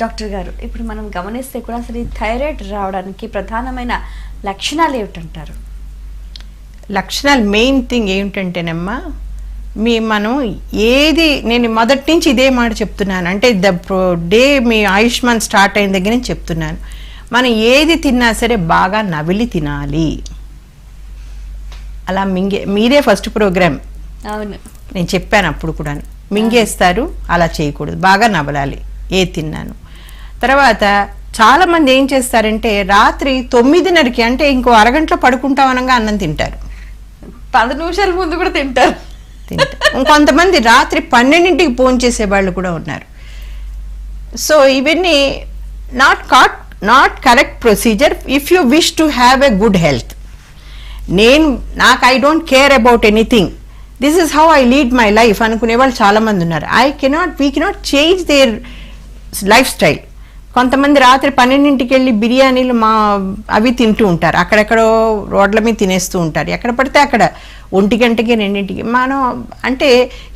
Doctor గారు ఇప్పుడు మనం గమనిస్తే కూడా అసలు ఈ థైరాయిడ్ రావడానికి ప్రధానమైన లక్షణాలు ఏమిటంటారు? లక్షణాలు మెయిన్ థింగ్ ఏమిటంటేనమ్మా మీ మనం ఏది నేను మొదటి నుంచి ఇదే మాట చెప్తున్నాను. అంటే ద డే మీ ఆయుష్మాన్ స్టార్ట్ అయిన దగ్గర నుంచి చెప్తున్నాను. మనం ఏది తిన్నా సరే బాగా నవిలి తినాలి. అలా మింగే మీరే ఫస్ట్ ప్రోగ్రామ్. అవును. నేను చెప్పాను అప్పుడు కూడా మింగేస్తారు అలా చేయకూడదు. బాగా నవలాలి. ఏ తిన్నాను. తర్వాత చాలా మంది ఏం చేస్తారంటే రాత్రి తొమ్మిదిన్నరకి అంటే ఇంకో అరగంటలో పడుకుంటాం అనగా అన్నం తింటారు. పది నిమిషాల ముందు కూడా తింటారు. తింటారు. ఇంకొంతమంది రాత్రి పన్నెండింటికి ఫోన్ చేసే వాళ్ళు కూడా ఉన్నారు. సో ఇవన్నీ not cot not correct procedure if you wish to have a good health నేను నాకు I don't care about anything this is how I lead my life అనుకునే వాళ్ళు చాలా మంది ఉన్నారు. I cannot we cannot change their life style కొంతమంది రాత్రి పన్నెండింటికి వెళ్ళి బిర్యానీలు మా అవి తింటూ ఉంటారు. అక్కడెక్కడో రోడ్ల మీద తినేస్తూ ఉంటారు. ఎక్కడ పడితే అక్కడ ఒంటి గంటకి రెండింటికి. మనం అంటే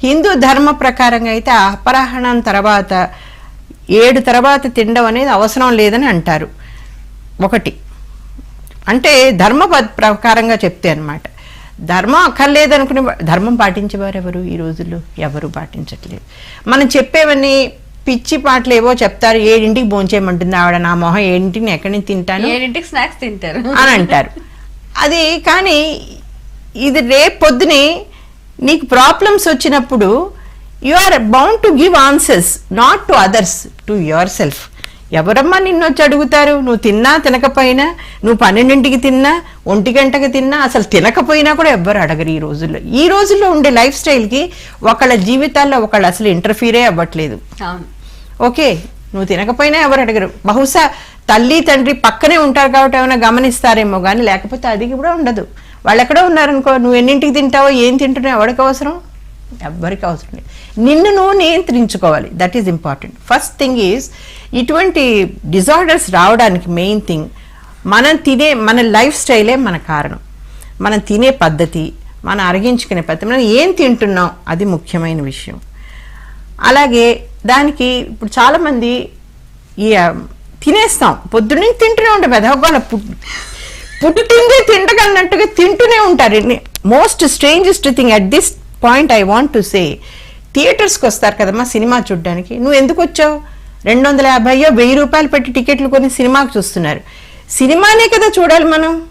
హిందూ ధర్మ ప్రకారంగా అయితే అపరాహణం తర్వాత ఏడు తర్వాత తినడం అనేది అవసరం లేదని అంటారు. ఒకటి. అంటే ధర్మ ప్రకారంగా చెప్తే అనమాట ధర్మం అక్కర్లేదనుకునే ధర్మం పాటించేవారు ఎవరు? ఈ రోజుల్లో ఎవరు పాటించట్లేదు. మనం చెప్పేవన్నీ పిచ్చి పాటలు ఏవో చెప్తారు ఏడింటికి భోంచేయమంటుంది ఆవిడ నా మొహం ఏడింటికి నేను ఎక్కడి నుంచి తింటాను? ఏడింటికి స్నాక్స్ తింటారు. అని అంటారు. అది కానీ ఇది రేపు పొద్దునే నీకు ప్రాబ్లమ్స్ వచ్చినప్పుడు you are bound to give answers not to others to your self ఎవరమ్మా నిన్ను వచ్చి అడుగుతారు? నువ్వు తిన్నా తినకపోయినా నువ్వు పన్నెండింటికి తిన్నా ఒంటి గంటకి తిన్నా అసలు తినకపోయినా కూడా ఎవ్వరు అడగరు ఈ రోజుల్లో. ఈ రోజుల్లో ఉండే లైఫ్ స్టైల్కి ఒకళ్ళ జీవితాల్లో ఒకళ్ళు అసలు ఇంటర్ఫీరే అవ్వట్లేదు. అవును. ఓకే నువ్వు తినకపోయినా ఎవరు అడగరు. బహుశా తల్లి తండ్రి పక్కనే ఉంటారు కాబట్టి ఏమైనా గమనిస్తారేమో కానీ లేకపోతే అది కూడా ఉండదు. వాళ్ళు ఎక్కడో ఉన్నారనుకో నువ్వు ఎన్నింటికి తింటావో ఏం తింటున్నావు ఎవరికి అవసరం? ఎవ్వరికి అవసరం లేదు. నిన్ను నువ్వు నియంత్రించుకోవాలి. That is important first thing is ఇటువంటి డిజార్డర్స్ రావడానికి మెయిన్ థింగ్ మనం తినే మన లైఫ్ స్టైలే మన కారణం. మనం తినే పద్ధతి మనం అరిగించుకునే పద్ధతి మనం ఏం తింటున్నాం అది ముఖ్యమైన విషయం. అలాగే దానికి ఇప్పుడు చాలామంది ఈ తినేస్తాం. పొద్దున్నే తింటూనే ఉంటాం. మెదవగల పుట్టిందే తింటగలనట్టుగా తింటూనే ఉంటారు. Most strangest thing at this point I want to say థియేటర్స్కి వస్తారు కదమ్మా సినిమా చూడడానికి. నువ్వు ఎందుకు వచ్చావు? రెండు వందల యాభైయో వెయ్యి రూపాయలు పెట్టి టికెట్లు కొని సినిమాకి చూస్తున్నారు. సినిమానే కదా చూడాలి మనం.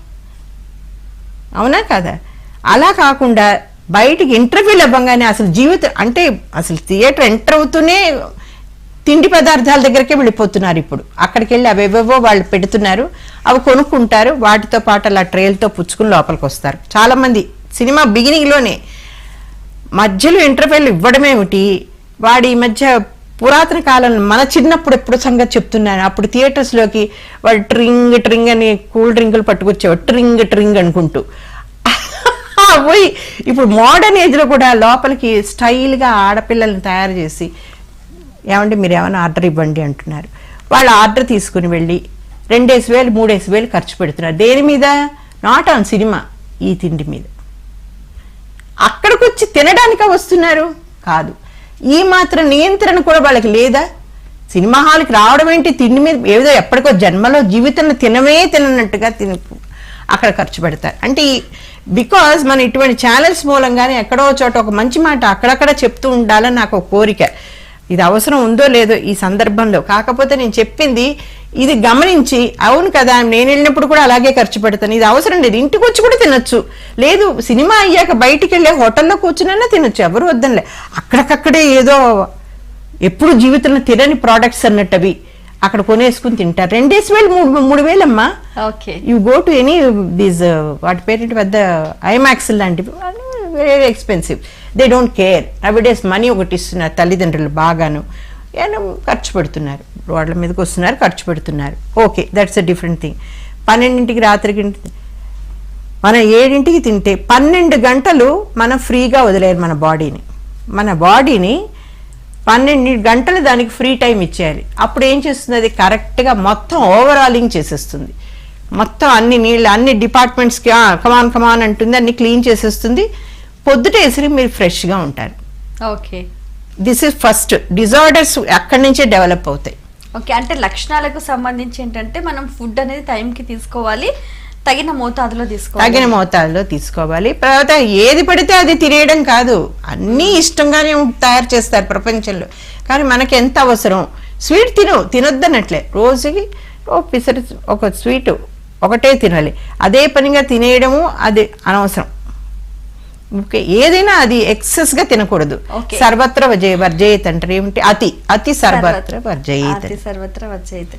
అవునా కదా? అలా కాకుండా బయటికి ఇంటర్వ్యూలు ఇవ్వగానే అసలు జీవితం అంటే అసలు థియేటర్ ఎంటర్ అవుతూనే తిండి పదార్థాల దగ్గరికే వెళ్ళిపోతున్నారు ఇప్పుడు. అక్కడికి వెళ్ళి అవేవేవో వాళ్ళు పెడుతున్నారు అవి కొనుక్కుంటారు వాటితో పాటు అలా ట్రేల్తో పుచ్చుకుని లోపలికి వస్తారు. చాలామంది సినిమా బిగినింగ్లోనే మధ్యలో ఇంటర్వ్యూలు ఇవ్వడమేమిటి వాడి ఈ మధ్య పురాతన కాలంలో మన చిన్నప్పుడు ఎప్పుడు సంగతి చెప్తున్నాను. అప్పుడు థియేటర్స్లోకి వాడు ట్రింగ్ ట్రింగ్ అని కూల్ డ్రింకులు పట్టుకొచ్చేవాడు ట్రింగ్ ట్రింగ్ అనుకుంటూ. పోయి ఇప్పుడు మోడర్న్ ఏజ్లో కూడా లోపలికి స్టైల్గా ఆడపిల్లల్ని తయారు చేసి ఏమంటే మీరు ఏమైనా ఆర్డర్ ఇవ్వండి అంటున్నారు. వాళ్ళు ఆర్డర్ తీసుకుని వెళ్ళి రెండేసి వేలు మూడేసి వేలు ఖర్చు పెడుతున్నారు. దేని మీద? నాట్ ఆన్ సినిమా ఈ తిండి మీద. అక్కడికి వచ్చి తినడానికా వస్తున్నారు? కాదు. ఈ మాత్రం నియంత్రణ కూడా వాళ్ళకి లేదా? సినిమా హాల్కి రావడం ఏంటి? తిండి మీద ఏదో ఎప్పటికో జన్మలో జీవితంలో తినమే తిననట్టుగా తిన అక్కడ ఖర్చు పెడతారు. అంటే బికాజ్ మన ఇటువంటి ఛానల్స్ మూలంగానే ఎక్కడో చోట ఒక మంచి మాట అక్కడక్కడ చెప్తూ ఉండాలని నాకు ఒక కోరిక. ఇది అవసరం ఉందో లేదో ఈ సందర్భంలో. కాకపోతే నేను చెప్పింది ఇది గమనించి అవును కదా నేను వెళ్ళినప్పుడు కూడా అలాగే ఖర్చు పెడతాను. ఇది అవసరం లేదు. ఇంటికి వచ్చి కూడా తినొచ్చు. లేదు సినిమా అయ్యాక బయటికి వెళ్ళే హోటల్లో కూర్చునైనా తినొచ్చు. ఎవరు వద్దనిలే అక్కడికక్కడే ఏదో ఎప్పుడు జీవితంలో తినని ప్రోడక్ట్స్ అన్నట్టు అవి అక్కడ కొనేసుకుని తింటారు. రెండేసి వేలు మూడు మూడు వేలమ్మా. Okay. You go to any these వాటి పేరెంట్ పెద్ద ఐమాక్స్ లాంటివి very expensive they don't care నవిడేస్ money ఒకటి ఇస్తున్నారు తల్లిదండ్రులు బాగాను. ఏమో ఖర్చు పెడుతున్నారు. రోడ్ల మీదకి వస్తున్నారు ఖర్చు పెడుతున్నారు. Okay that's a different thing పన్నెండింటికి రాత్రికి మనం ఏడింటికి తింటే పన్నెండు గంటలు మనం ఫ్రీగా వదిలేరు మన బాడీని మన బాడీని పన్నెండు గంటలు దానికి ఫ్రీ టైం ఇచ్చేయాలి. అప్పుడు ఏం చేస్తుంది అది కరెక్ట్గా మొత్తం ఓవరాలింగ్ చేసేస్తుంది. మొత్తం అన్ని నీళ్ళు అన్ని డిపార్ట్మెంట్స్కి కమాన్ కమాన్ అంటుంది అన్ని క్లీన్ చేసేస్తుంది. పొద్దుటేసరి మీరు ఫ్రెష్గా ఉంటారు. Okay. This is first disorders అక్కడి నుంచే డెవలప్ అవుతాయి. ఓకే అంటే లక్షణాలకు సంబంధించి ఏంటంటే మనం ఫుడ్ అనేది టైంకి తీసుకోవాలి. తగిన మోతాదులో తీసుకోవాలి. తగిన మోతాదులో తీసుకోవాలి. తర్వాత ఏది పడితే అది తినేయడం కాదు. అన్నీ ఇష్టంగానే తయారు చేస్తారు ప్రపంచంలో. కానీ మనకి ఎంత అవసరం? స్వీట్ తిను తినొద్దనట్లే. రోజుకి ఓ పిసరి ఒక స్వీట్ ఒకటే తినాలి. అదే పనిగా తినేయడము అది అనవసరం. ఓకే ఏదైనా అది ఎక్సెస్గా తినకూడదు. సర్వత్ర వర్జయ వర్జయిత్ అంటారు. ఏమిటి? అతి అతి సర్వత్ర వర్జయిత్ అతి సర్వత్ర వచ్చేది